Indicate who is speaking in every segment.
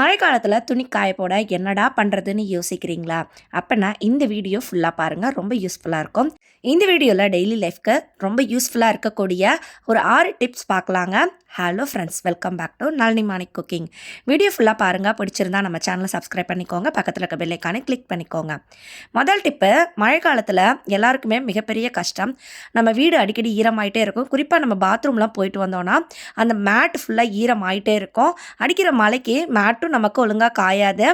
Speaker 1: மழை காலத்தில் துணி காய போட என்னடா பண்ணுறதுன்னு யோசிக்கிறீங்களா? அப்போனா இந்த வீடியோ ஃபுல்லாக பாருங்கள் ரொம்ப யூஸ்ஃபுல்லாக இருக்கும். இந்த வீடியோவில் டெய்லி லைஃப்க்கு ரொம்ப யூஸ்ஃபுல்லாக இருக்கக்கூடிய ஒரு ஆறு டிப்ஸ் பார்க்கலாங்க hello friends welcome back to Nalini Manik cooking video ஃபுல்லாக பாருங்கள் பிடிச்சிருந்தா நம்ம சேனலை சப்ஸ்கிரைப் பண்ணிக்கோங்க பக்கத்தில் இருக்க பெல்லைக்கானே கிளிக் பண்ணிக்கோங்க. முதல் டிப்பு மழை காலத்தில் எல்லாருக்குமே மிகப்பெரிய கஷ்டம். நம்ம வீடு அடிக்கடி ஈரமாயிட்டே இருக்கும். குறிப்பாக நம்ம பாத்ரூம்லாம் போயிட்டு வந்தோன்னா அந்த மேட் ஃபுல்லாக ஈரமாயிட்டே இருக்கும். அடிக்கிற மழைக்கு மேட்டும் நமக்கு ஒழுங்காக காயாது.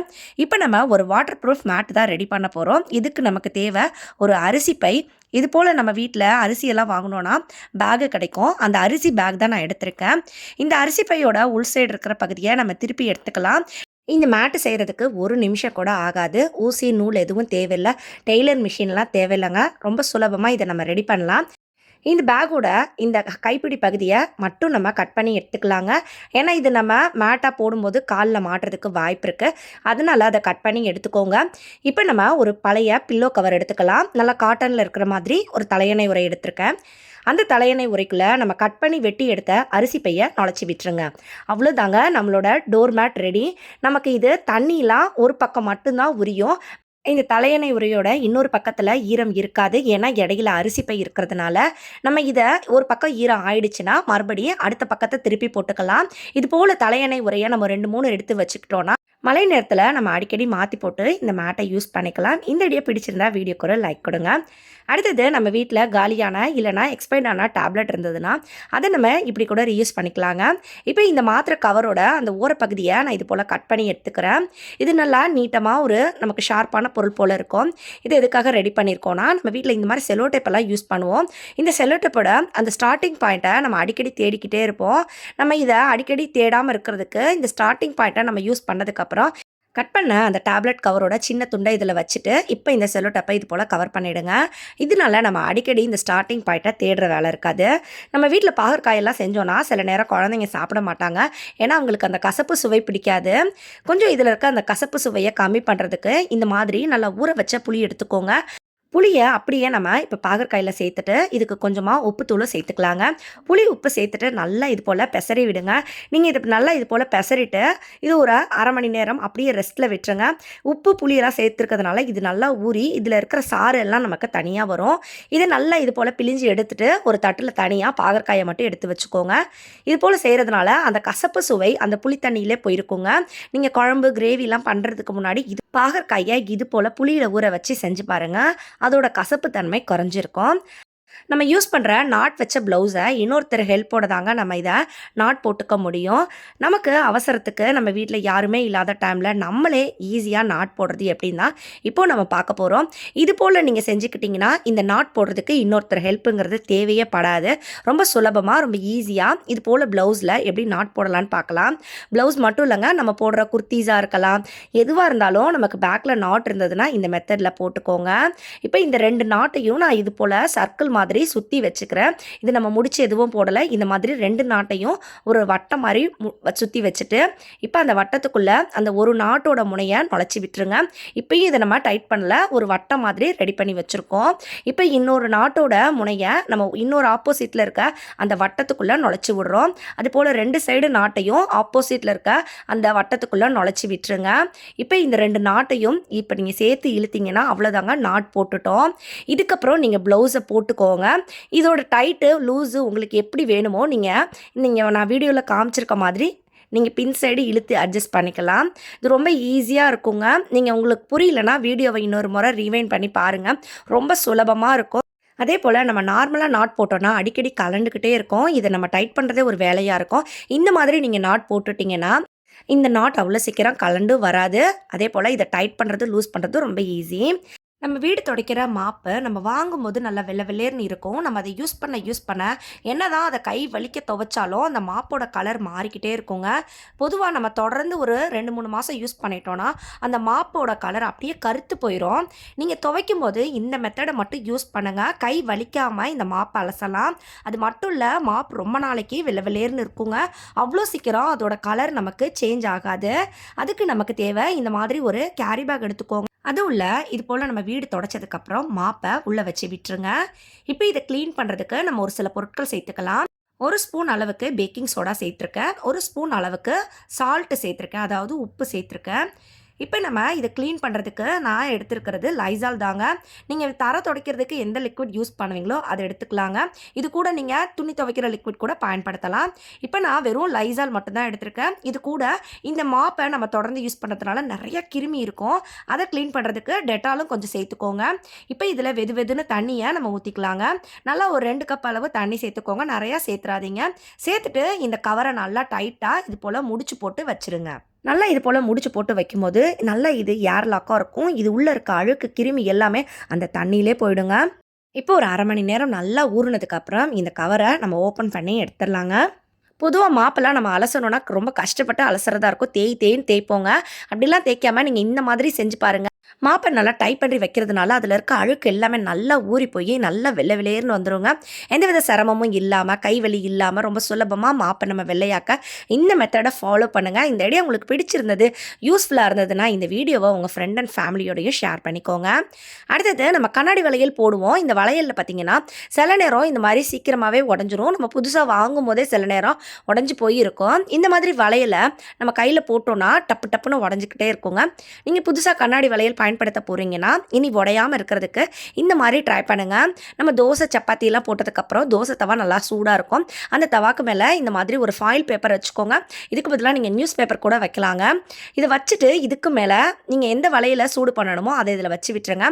Speaker 1: இப்போ நம்ம ஒரு வாட்டர் ப்ரூஃப் மேட் தான் ரெடி பண்ண போகிறோம் இதுக்கு நமக்கு தேவை ஒரு அரிசி பை. இது போல் நம்ம வீட்டில் அரிசியெல்லாம் வாங்கினோன்னா பேகு கிடைக்கும். அந்த அரிசி பேக் தான் நான் எடுத்திருக்கேன். இந்த அரிசி பையோட உள் சைடு இருக்கிற பகுதியை நம்ம திருப்பி எடுத்துக்கலாம். இந்த மேட்டு செய்கிறதுக்கு ஒரு நிமிஷம் கூட ஆகாது. ஊசி நூல் எதுவும் தேவையில்லை. டெய்லர் மிஷின்லாம் தேவையில்லைங்க. ரொம்ப சுலபமாக இதை நம்ம ரெடி பண்ணலாம். இந்த பேக்கோட இந்த கைப்பிடி பகுதியை மட்டும் நம்ம கட் பண்ணி எடுத்துக்கலாங்க. ஏன்னா இது நம்ம மேட்டாக போடும்போது காலில் மாட்டுறதுக்கு வாய்ப்பு இருக்குது அதனால் அதை கட் பண்ணி எடுத்துக்கோங்க. இப்போ நம்ம ஒரு பழைய பில்லோ கவர் எடுத்துக்கலாம். நல்லா காட்டனில் இருக்கிற மாதிரி ஒரு தலையணை உரை எடுத்திருக்கேன். அந்த தலையணை உரைக்குள்ளே நம்ம கட் பண்ணி வெட்டி எடுத்த அரிசி பையை நுழைச்சி விட்டுருங்க. அவ்வளோதாங்க நம்மளோட டோர் மேட் ரெடி நமக்கு இது தண்ணிலாம் ஒரு பக்கம் மட்டும்தான் உரியும். இந்த தலையணை உரையோட இன்னொரு பக்கத்தில் ஈரம் இருக்காது. ஏன்னா இடையில அரிசி பை இருக்கிறதுனால நம்ம இதை ஒரு பக்கம் ஈரம் ஆயிடுச்சுன்னா மறுபடியும் அடுத்த பக்கத்தை திருப்பி போட்டுக்கலாம். இது போல் தலையணை உரையை நம்ம ரெண்டு மூணு எடுத்து வச்சுக்கிட்டோன்னா மழை நேரத்தில் நம்ம அடிக்கடி மாற்றி போட்டு இந்த மேட்டை யூஸ் பண்ணிக்கலாம். இந்த ஐடியா பிடிச்சிருந்தா வீடியோக்கு ஒரு லைக் கொடுங்க. அடுத்தது நம்ம வீட்டில் காலியான இல்லைனா எக்ஸ்பைர்ட் ஆன டேப்லெட் இருந்ததுன்னா அதை நம்ம இப்படி கூட ரீயூஸ் பண்ணிக்கலாங்க. இப்போ இந்த மாத்திரை கவரோட அந்த ஓரப்பகுதியை நான் இது போல் கட் பண்ணி எடுத்துக்கிறேன். இது நல்லா நீட்டமாக ஒரு நமக்கு ஷார்ப்பான பொருள் போல் இருக்கும். இது எதுக்காக ரெடி பண்ணியிருக்கோன்னா நம்ம வீட்டில் இந்த மாதிரி செலோ டேப்பெல்லாம் யூஸ் பண்ணுவோம். இந்த செலோ டேப்போட அந்த ஸ்டார்டிங் பாயிண்ட்டை நம்ம அடிக்கடி தேடிக்கிட்டே இருப்போம். நம்ம இதை அடிக்கடி தேடாமல் இருக்கிறதுக்கு இந்த ஸ்டார்டிங் பாயிண்ட்டை நம்ம யூஸ் பண்ணதுக்கப்புறம் கட் பண்ண அந்த டேப்லெட் கவரோட சின்ன துண்டை இதில் வச்சுட்டு இப்போ இந்த செல்லோ டப்பை இது போல் கவர் பண்ணிவிடுங்க இதனால நம்ம அடிக்கடி இந்த ஸ்டார்டிங் பாயிண்ட்டை தேடுற வேலை இருக்காது. நம்ம வீட்டில் பாகற்காயெல்லாம் செஞ்சோன்னா சில நேரம் குழந்தைங்க சாப்பிட மாட்டாங்க. ஏன்னா அவங்களுக்கு அந்த கசப்பு சுவை பிடிக்காது. கொஞ்சம் இதில் இருக்க அந்த கசப்பு சுவையை கம்மி பண்ணுறதுக்கு இந்த மாதிரி நல்லா ஊற வச்ச புளி எடுத்துக்கோங்க. புளியை அப்படியே நம்ம இப்போ பாகற்காயில் சேர்த்துட்டு இதுக்கு கொஞ்சமாக உப்புத்தூளும் சேர்த்துக்கலாங்க. புளி உப்பு சேர்த்துட்டு நல்லா இது போல் பெசரி விடுங்க. நீங்கள் இது நல்லா இது போல் பெசரிட்டு இது ஒரு அரை மணி நேரம் அப்படியே ரெஸ்ட்டில் விட்டுருங்க. உப்பு புளியெல்லாம் சேர்த்துருக்கிறதுனால இது நல்லா ஊறி இதில் இருக்கிற சாறு எல்லாம் நமக்கு தனியாக வரும். இதை நல்லா இது போல் பிழிஞ்சு எடுத்துட்டு ஒரு தட்டில் தனியாக பாகற்காயை மட்டும் எடுத்து வச்சுக்கோங்க. இது போல் செய்கிறதுனால அந்த கசப்பு சுவை அந்த புளி தண்ணியிலே போயிருக்குங்க. நீங்கள் குழம்பு கிரேவிலாம் பண்ணுறதுக்கு முன்னாடி இது பாகற்காயை இது போல் புளியில் ஊற வச்சு செஞ்சு பாருங்கள் அதோட கசப்பு தன்மை குறைஞ்சிருக்கும். நம்ம யூஸ் பண்ணுற நாட் வச்ச ப்ளவுஸை இன்னொருத்தர் ஹெல்ப்போட தாங்க நம்ம இதை நாட் போட்டுக்க முடியும். நமக்கு அவசரத்துக்கு நம்ம வீட்டில் யாருமே இல்லாத டைமில் நம்மளே ஈஸியாக நாட் போடுறது எப்படின்னா இப்போது நம்ம பார்க்க போகிறோம் இது போல் நீங்கள் செஞ்சுக்கிட்டிங்கன்னா இந்த நாட் போடுறதுக்கு இன்னொருத்தர் ஹெல்ப்புங்கிறது தேவையே படாது. ரொம்ப சுலபமாக ரொம்ப ஈஸியாக இது போல் ப்ளவுஸில் எப்படி நாட் போடலான்னு பார்க்கலாம். ப்ளவுஸ் மட்டும் இல்லைங்க நம்ம போடுற குர்த்தீஸாக இருக்கலாம். எதுவாக இருந்தாலும் நமக்கு பேக்கில் நாட் இருந்ததுன்னா இந்த மெத்தடில் போட்டுக்கோங்க. இப்போ இந்த ரெண்டு நாட்டையும் நான் இது போல் சர்க்கிள் மாதிரி சுற்றி வச்சுக்கிறேன். இது நம்ம முடிச்சு எதுவும் போடலை. இந்த மாதிரி ரெண்டு நாட்டையும் ஒரு வட்டம் மாதிரி சுற்றி வச்சுட்டு இப்போ அந்த வட்டத்துக்குள்ளே அந்த ஒரு நாட்டோட முனையை நுழைச்சி விட்டுருங்க. இப்பயும் இதை நம்ம டைட் பண்ணல. ஒரு வட்டம் மாதிரி ரெடி பண்ணி வச்சுருக்கோம். இப்போ இன்னொரு நாட்டோட முனையை நம்ம இன்னொரு ஆப்போசிட்டில் இருக்க அந்த வட்டத்துக்குள்ளே நுழைச்சி விடுறோம். அது போல் ரெண்டு சைடு நாட்டையும் ஆப்போசிட்டில் இருக்க அந்த வட்டத்துக்குள்ளே நுழைச்சி விட்டுருங்க. இப்போ இந்த ரெண்டு நாட்டையும் இப்போ நீங்கள் சேர்த்து இழுத்தீங்கன்னா அவ்வளோதாங்க நாட் போட்டுட்டோம். இதுக்கப்புறம் நீங்கள் ப்ளவுஸை போட்டுக்கோங்க இதோட டைட்டு லூஸு உங்களுக்கு எப்படி வேணுமோ நீங்கள் நீங்கள் நான் வீடியோவில் காமிச்சிருக்க மாதிரி நீங்கள் பின் சைடு இழுத்து அட்ஜஸ்ட் பண்ணிக்கலாம். இது ரொம்ப ஈஸியாக இருக்குங்க. நீங்கள் உங்களுக்கு புரியலனா வீடியோவை இன்னொரு முறை ரீவைன் பண்ணி பாருங்கள் ரொம்ப சுலபமாக இருக்கும். அதே போல் நம்ம நார்மலாக நாட் போட்டோன்னா அடிக்கடி கலண்டுக்கிட்டே இருக்கும். இதை நம்ம டைட் பண்ணுறதே ஒரு வேலையாக இருக்கும். இந்த மாதிரி நீங்கள் நாட் போட்டுட்டிங்கன்னா இந்த நாட் அவ்வளோ சீக்கிரம் கலண்டு வராது. அதே போல் இதை டைட் பண்ணுறது லூஸ் பண்ணுறது ரொம்ப ஈஸி நம்ம வீடு துடைக்கிற மாப்பு நம்ம வாங்கும்போது நல்லா வெள்ளை வெள்ளேர்னு இருக்கும். நம்ம அதை யூஸ் பண்ண யூஸ் பண்ண என்ன தான் அதை கை வலிக்க துவைச்சாலும் அந்த மாப்போட கலர் மாறிக்கிட்டே இருக்குங்க. பொதுவாக நம்ம தொடர்ந்து ஒரு ரெண்டு மூணு மாதம் யூஸ் பண்ணிட்டோன்னா அந்த மாப்போட கலர் அப்படியே கருத்து போயிடும் நீங்கள் துவைக்கும் போது இந்த மெத்தடை மட்டும் யூஸ் பண்ணுங்கள் கை வலிக்காமல் இந்த மாப்பை அலசலாம். அது மட்டும் இல்லை மாப் ரொம்ப நாளைக்கு வெள்ளை வெள்ளேர்னு இருக்குங்க. அவ்வளோ சீக்கிரம் அதோட கலர் நமக்கு சேஞ்ச் ஆகாது. அதுக்கு நமக்கு தேவை இந்த மாதிரி ஒரு கேரி பேக் எடுத்துக்கோங்க. அதுவும் இல்லை இது போல் நம்ம வீடு தொடச்சதுக்கப்புறம் மாப்பை உள்ளே வச்சு விட்டுருங்க. இப்போ இதை க்ளீன் பண்ணுறதுக்கு நம்ம ஒரு சில பொருட்கள் சேர்த்துக்கலாம். ஒரு ஸ்பூன் அளவுக்கு பேக்கிங் சோடா சேர்த்துருக்கேன். ஒரு ஸ்பூன் அளவுக்கு சால்ட்டு சேர்த்துருக்கேன். அதாவது உப்பு சேர்த்துருக்கேன். இப்போ நம்ம இதை க்ளீன் பண்ணுறதுக்கு நான் எடுத்துருக்கிறது லைசால் தாங்க. நீங்கள் தர துடைக்கிறதுக்கு எந்த லிக்விட் யூஸ் பண்ணுவீங்களோ அதை எடுத்துக்கலாங்க. இது கூட நீங்கள் துணி துவைக்கிற லிக்விட் கூட பயன்படுத்தலாம். இப்போ நான் வெறும் லைசால் மட்டும்தான் எடுத்திருக்கேன். இது கூட இந்த மாப்பை நம்ம தொடர்ந்து யூஸ் பண்ணுறதுனால நிறைய கிருமி இருக்கும். அதை க்ளீன் பண்ணுறதுக்கு டெட்டாலும் கொஞ்சம் சேர்த்துக்கோங்க. இப்போ இதில் வெது வெதுன்னு தண்ணியை நம்ம ஊற்றிக்கலாங்க நல்லா ஒரு ரெண்டு கப் அளவு தண்ணி சேர்த்துக்கோங்க. நிறையா சேர்த்துறாதீங்க. சேர்த்துட்டு இந்த கவரை நல்லா டைட்டாக இது போல் முடிச்சு போட்டு வச்சுருங்க. நல்லா இது போல் முடிச்சு போட்டு வைக்கும்போது நல்லா இது ஏர் லாக்காக இருக்கும். இது உள்ளே இருக்க அழுக்கு கிருமி எல்லாமே அந்த தண்ணியிலே போயிடுங்க. இப்போ ஒரு அரை மணி நேரம் நல்லா ஊறினதுக்கப்புறம் இந்த கவரை நம்ம ஓப்பன் பண்ணி எடுத்துடலாங்க. பொதுவாக மாப்பெல்லாம் நம்ம அலசணும்னா ரொம்ப கஷ்டப்பட்டு அலசுறதா இருக்கும். தேய் தேய்ன்னு தேய்ப்போங்க. அப்படிலாம் தேய்க்காமல் நீங்கள் இந்த மாதிரி செஞ்சு பாருங்கள் மாப்பை நல்லா டைப் பண்ணி வைக்கிறதுனால அதில் இருக்க அழுக்கு எல்லாமே நல்லா ஊறி போய் நல்லா வெள்ளை வெளியேறுனு வந்துடுங்க எந்தவித சிரமமும் இல்லாமல் கை வலி இல்லாமல் ரொம்ப சுலபமாக மாப்பை நம்ம வெள்ளையாக்க இந்த மெத்தடை ஃபாலோ பண்ணுங்கள் இந்த ஐடியா உங்களுக்கு பிடிச்சிருந்தது யூஸ்ஃபுல்லாக இருந்ததுன்னா இந்த வீடியோவை உங்கள் ஃப்ரெண்ட் அண்ட் ஃபேமிலியோடையும் ஷேர் பண்ணிக்கோங்க. அடுத்தது நம்ம கண்ணாடி வளையல் போடுவோம். இந்த வளையலில் பார்த்தீங்கன்னா சில நேரம் இந்த மாதிரி சீக்கிரமாகவே உடஞ்சிரும். நம்ம புதுசாக வாங்கும் போதே சில நேரம் உடஞ்சி போயிருக்கும். இந்த மாதிரி வளையலை நம்ம கையில் போட்டோன்னா டப்பு டப்புன்னு உடஞ்சிக்கிட்டே இருக்குங்க. நீங்கள் புதுசாக கண்ணாடி வளையல் பயன்படுத்த போகிறீங்கன்னா இனி உடையாமல் இருக்கிறதுக்கு இந்த மாதிரி ட்ரை பண்ணுங்கள் நம்ம தோசை சப்பாத்திலாம் போட்டதுக்கப்புறம் தோசை தவா நல்லா சூடாக இருக்கும். அந்த தவாக்கு மேலே இந்த மாதிரி ஒரு ஃபாயில் பேப்பர் வச்சுக்கோங்க. இதுக்கு பதிலாக நீங்கள் நியூஸ் பேப்பர் கூட வைக்கலாங்க. இதை வச்சுட்டு இதுக்கு மேலே நீங்கள் எந்த வலையில் சூடு பண்ணணுமோ அதை இதில் வச்சு விட்டுருங்க.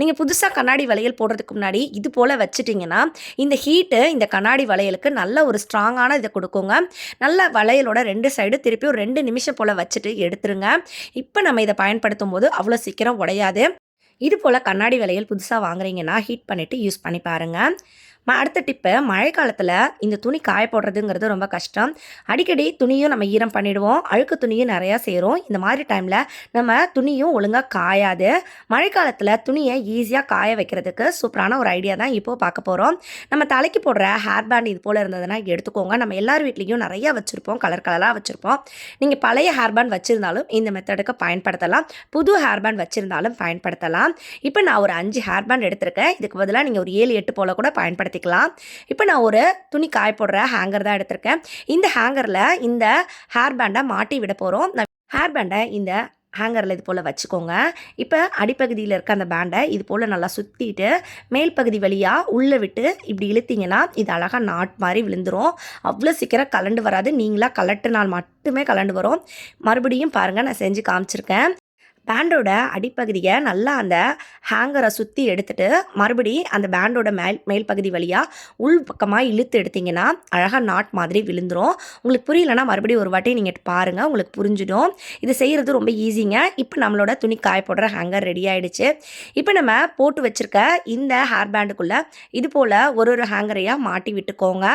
Speaker 1: நீங்கள் புதுசாக கண்ணாடி வளையல் போடுறதுக்கு முன்னாடி இது போல் வச்சுட்டிங்கன்னா இந்த ஹீட்டு இந்த கண்ணாடி வளையலுக்கு நல்ல ஒரு ஸ்ட்ராங்கான இதை கொடுக்குங்க. நல்ல வளையலோட ரெண்டு சைடு திருப்பி ஒரு ரெண்டு நிமிஷம் போல் வச்சுட்டு எடுத்துருங்க. இப்போ நம்ம இதை பயன்படுத்தும் போது அவ்வளோ சீக்கிரம் உடையாது. இது போல் கண்ணாடி விலையில் புதுசாக வாங்குறீங்கன்னா ஹீட் பண்ணிவிட்டு யூஸ் பண்ணி பாருங்கள் அடுத்த டிப்பு மழை காலத்தில் இந்த துணி காய போடுறதுங்கிறது ரொம்ப கஷ்டம். அடிக்கடி துணியும் நம்ம ஈரம் பண்ணிவிடுவோம் அழுக்கு துணியும் நிறையா சேரும். இந்த மாதிரி டைமில் நம்ம துணியும் ஒழுங்காக காயாது. மழைக்காலத்தில் துணியை ஈஸியாக காய வைக்கிறதுக்கு சூப்பரான ஒரு ஐடியா தான் இப்போது பார்க்க போகிறோம் நம்ம தலைக்கு போடுற ஹேர் பேண்ட் இது போல் இருந்ததுன்னா எடுத்துக்கோங்க. நம்ம எல்லார் வீட்லேயும் நிறையா வச்சுருப்போம். கலர் கலராக வச்சுருப்போம். நீங்கள் பழைய ஹேர் பேண்ட் வச்சுருந்தாலும் இந்த மெத்தடுக்கு பயன்படுத்தலாம். புது ஹேர் பேண்ட் வச்சுருந்தாலும் பயன்படுத்தலாம். இப்போ நான் ஒரு அஞ்சு ஹேர் பேண்ட் எடுத்திருக்கேன். இதுக்கு பதிலாக நீங்கள் ஒரு ஏழு எட்டு போல் கூட பயன்படுத்த பயன்படுத்திக்கலாம் இப்போ நான் ஒரு துணி காய போடுற ஹேங்கர் தான் எடுத்திருக்கேன். இந்த ஹேங்கரில் இந்த ஹேர் பேண்டை மாட்டி விட போகிறோம் ஹேர் பேண்டை இந்த ஹேங்கரில் இது போல் வச்சுக்கோங்க. இப்போ அடிப்பகுதியில் இருக்க அந்த பேண்டை இது போல் நல்லா சுற்றிட்டு மேல் பகுதி வழியாக உள்ளே விட்டு இப்படி இழுத்திங்கன்னா இது அழகாக நாட் மாதிரி விழுந்துடும் அவ்வளோ சீக்கிரம் கலண்டு வராது. நீங்களாக கலட்டுனால் மட்டுமே கலண்டு வரும். மறுபடியும் பாருங்கள் நான் செஞ்சு காமிச்சிருக்கேன். பேண்டோட அடிப்பகுதியை நல்லா அந்த ஹேங்கரை சுற்றி எடுத்துகிட்டு மறுபடி அந்த பேண்டோட மேல் மேல் பகுதி வழியாக உள் பக்கமாக இழுத்து எடுத்திங்கன்னா அழகாக நாட் மாதிரி விழுந்துடும் உங்களுக்கு புரியலன்னா மறுபடியும் ஒரு வாட்டி நீங்கள் பாருங்கள் உங்களுக்கு புரிஞ்சிடும். இது செய்கிறது ரொம்ப ஈஸிங்க. இப்போ நம்மளோட துணி காய போடுற ஹேங்கர் ரெடி ஆகிடுச்சு இப்போ நம்ம போட்டு வச்சுருக்க இந்த ஹேர் பேண்டுக்குள்ளே இது போல் ஒரு ஒரு ஹேங்கரையாக மாட்டி விட்டுக்கோங்க.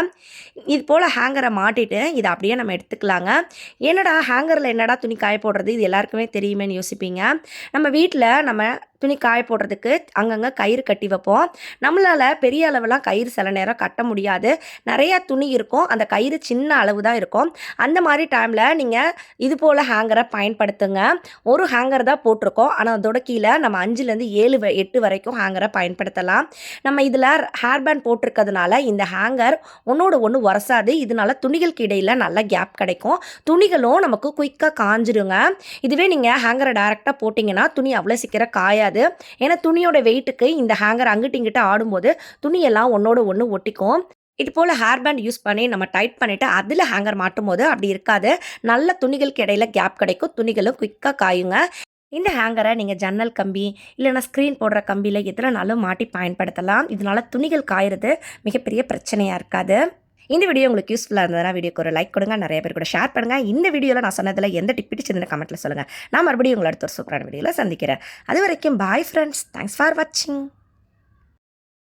Speaker 1: இது போல் ஹேங்கரை மாட்டிட்டு இதை அப்படியே நம்ம எடுத்துக்கலாங்க. என்னடா ஹேங்கரில் என்னடா துணி காய போடுறது? இது எல்லாருக்குமே தெரியுமேன்னு யோசிப்பீங்க. நம்ம வீட்டில் நம்ம துணி காய போடுறதுக்கு அங்கங்கே கயிறு கட்டி வைப்போம். நம்மளால் பெரிய அளவெல்லாம் கயிறு சில நேரம் கட்ட முடியாது. நிறையா துணி இருக்கும். அந்த கயிறு சின்ன அளவு தான் இருக்கும். அந்த மாதிரி டைமில் நீங்கள் இது போல் ஹேங்கரை பயன்படுத்துங்க. ஒரு ஹேங்கர் தான் போட்டிருக்கோம். ஆனால் அதோட கீழே நம்ம அஞ்சுலேருந்து ஏழு எட்டு வரைக்கும் ஹேங்கரை பயன்படுத்தலாம். நம்ம இதில் ஹேர் பேண்ட் போட்டிருக்கிறதுனால இந்த ஹேங்கர் ஒன்றோட ஒன்று உரசாது. இதனால துணிகளுக்கு இடையில் நல்ல கேப் கிடைக்கும். துணிகளும் நமக்கு குயிக்காக காஞ்சிருங்க. இதுவே நீங்கள் ஹேங்கரை டேரெக்டாக போட்டிங்கன்னா துணி அவ்வளோ சீக்கிரம் காயாது. முடியாது. ஏன்னா துணியோட வெயிட்டுக்கு இந்த ஹேங்கர் அங்கிட்ட இங்கிட்ட ஆடும்போது துணியெல்லாம் ஒன்றோட ஒன்று ஒட்டிக்கும். இது போல் ஹேர் பேண்ட் யூஸ் பண்ணி நம்ம டைட் பண்ணிவிட்டு அதில் ஹேங்கர் மாட்டும் போது அப்படி இருக்காது. நல்ல துணிகளுக்கு இடையில கேப் கிடைக்கும். துணிகளும் குயிக்காக காயுங்க. இந்த ஹேங்கரை நீங்கள் ஜன்னல் கம்பி இல்லைனா ஸ்க்ரீன் போடுற கம்பியில் எதுலனாலும் மாட்டி பயன்படுத்தலாம். இதனால் துணிகள் காயறது மிகப்பெரிய பிரச்சனையாக இருக்காது. இந்த வீடியோ உங்களுக்கு யூஸ்ஃபுல்லாக இருந்ததுனா வீடியோக்கு ஒரு லைக் கொடுங்க நிறைய பேர் கூட ஷேர் பண்ணுங்கள் இந்த வீடியோவில் நான் சொன்னதில் எந்த டிப் பிடிச்சிருந்தேன் கமெண்ட்டில் சொல்லுங்கள் நான் மறுபடியும் உங்களை அடுத்த ஒரு சூப்பரான வீடியோவில் சந்திக்கிறேன். அது வரைக்கும் பாய் ஃப்ரெண்ட்ஸ் தேங்க்ஸ் ஃபார் வாட்சிங்